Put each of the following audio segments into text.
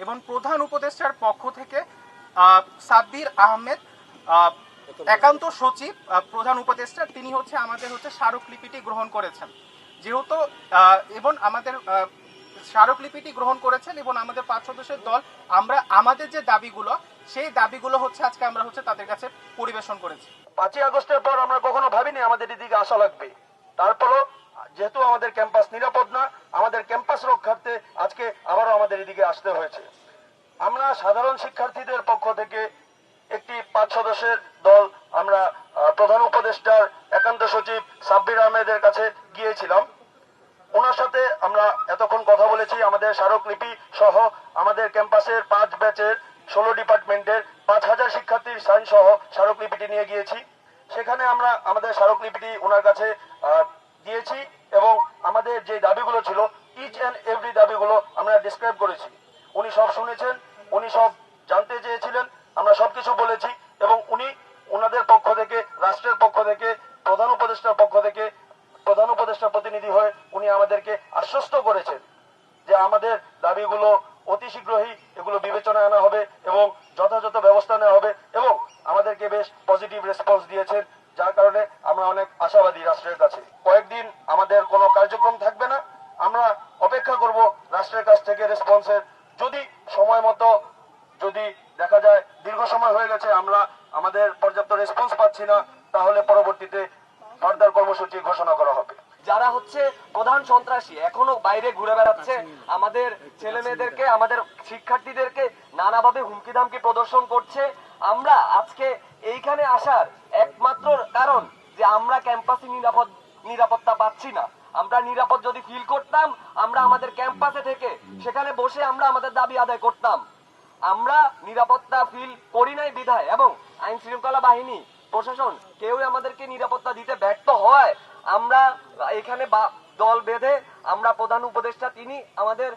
এবং প্রধান উপদেষ্টার পক্ষ থেকে সাব্বির আহমেদ আহ, একান্ত সচিব প্রধান উপদেষ্টা তিনি হচ্ছে আমাদের হচ্ছে স্মারকলিপিটি গ্রহণ করেছেন। যেহেতু এবং আমাদের স্মারকলিপিটি গ্রহণ করেছেন এবং আমাদের পাঁচ সদস্যের দল আমরা আমাদের যে দাবিগুলো সেই দাবিগুলো হচ্ছে আজকে আমরা হচ্ছে তাদের কাছে পরিবেশন করেছি। পাঁচই আগস্টের পর আমরা কখনো ভাবিনি আমাদের এদিকে আসা লাগবে। তারপরও যেহেতু আমাদের ক্যাম্পাস নিরাপদ না, আমাদের ক্যাম্পাস রক্ষার্থে আজকে আবারও আমাদের এদিকে আসতে হয়েছে। আমরা সাধারণ শিক্ষার্থীদের পক্ষ থেকে একটি পাঁচ সদস্যের দল, আমরা প্রধান উপদেষ্টার একান্ত সচিব সাব্বির আহমেদের কাছে গিয়েছিলাম। ওনার সাথে আমরা এতক্ষণ কথা বলেছি। আমাদের স্মারকলিপি সহ আমাদের ক্যাম্পাসের পাঁচ ব্যাচের ষোলো ডিপার্টমেন্টের পাঁচ হাজার শিক্ষার্থীর সাইন সহ স্মারকলিপিটি নিয়ে গিয়েছি। সেখানে আমরা আমাদের স্মারকলিপিটি ওনার কাছে দিয়েছি এবং আমাদের যে দাবিগুলো ছিল ইচ অ্যান্ড এভরি দাবিগুলো আমরা ডিসক্রাইব করেছি। উনি সব শুনেছেন, উনি সব জানতে চেয়েছিলেন, আমরা সব কিছু বলেছি এবং উনি ওনাদের পক্ষ থেকে, রাষ্ট্রের পক্ষ থেকে, প্রধান উপদেষ্টার পক্ষ থেকে, প্রধান উপদেষ্টা প্রতিনিধি হয়ে উনি আমাদেরকে আশ্বস্ত করেছেন যে আমাদের দাবিগুলো অতি শীঘ্রই এগুলো বিবেচনায় আনা হবে এবং যথাযথ ব্যবস্থা নেওয়া হবে এবং আমাদেরকে বেশ পজিটিভ রেসপন্স দিয়েছেন, যার কারণে আমরা অনেক আশাবাদী রাষ্ট্রের কাছে। কয়েকদিন আমাদের কোনো কার্যক্রম থাকবে না। আমরা অপেক্ষা করব রাষ্ট্রের কাছ থেকে রেসপন্সের। যদি সময় মতো, যদি দেখা যায় দীর্ঘ সময় হয়ে গেছে, আমরা আমাদের পর্যাপ্ত রেসপন্স পাচ্ছি না, তাহলে পরবর্তীতে ফার্দার কর্মসূচি ঘোষণা করা হবে। যারা হচ্ছে প্রধান সন্ত্রাসী, এখনও বাইরে ঘুরে বেড়াচ্ছে, আমাদের ছেলে মেয়েদেরকে আমাদের শিক্ষার্থীদেরকে নানাভাবে হুমকি ধামকি প্রদর্শন করছে। আমরা আজকে এইখানে আসার একমাত্র কারণ যে আমরা ক্যাম্পাসে নিরাপদ, নিরাপত্তা পাচ্ছি না। আমরা নিরাপদ যদি ফিল করতাম, আমরা আমাদের ক্যাম্পাসে থেকে সেখানে বসে আমরা আমাদের দাবি আদায় করতাম। আমরা নিরাপত্তা ফিল করি নাই বিধায় এবং আইন শৃঙ্খলা বাহিনী, প্রশাসন কেউই আমাদেরকে নিরাপত্তা দিতে ব্যর্থ হয়। আমরা এখানে দল বেঁধে আমরা প্রধান উপদেষ্টা, তিনি আমাদের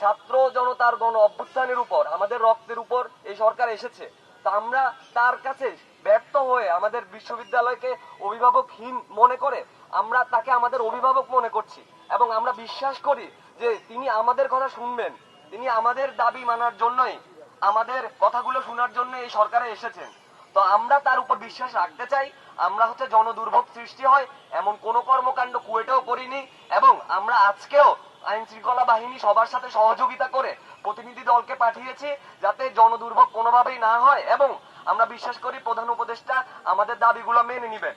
ছাত্র জনতার গণ অভ্যুত্থানের উপর, আমাদের রক্তের উপর এই সরকার এসেছে। আমরা তার কাছে ব্যর্থ হয়ে আমাদের বিশ্ববিদ্যালয়কে অভিভাবকহীন মনে করে আমরা তাকে আমাদের অভিভাবক মনে করছি এবং আমরা বিশ্বাস করি যে তিনি আমাদের কথা শুনবেন। তিনি আমাদের দাবি মানার জন্যই, আমাদের কথাগুলো শোনার জন্য এই সরকারে এসেছেন। তো আমরা তার উপর বিশ্বাস রাখতে চাই, আমরা হচ্ছে জনদুর্ভোগ সৃষ্টি হয়, এমন কোন কর্মকাণ্ড কুয়েটেও করিনি এবং আমরা আজকেও আইন শৃঙ্খলা বাহিনী সবার সাথে সহযোগিতা করে প্রতিনিধি দলকে পাঠিয়েছি যাতে জনদুর্ভোগ কোনোভাবেই না হয় এবং আমরা বিশ্বাস করি প্রধান উপদেষ্টা আমাদের দাবিগুলো মেনে নিবেন।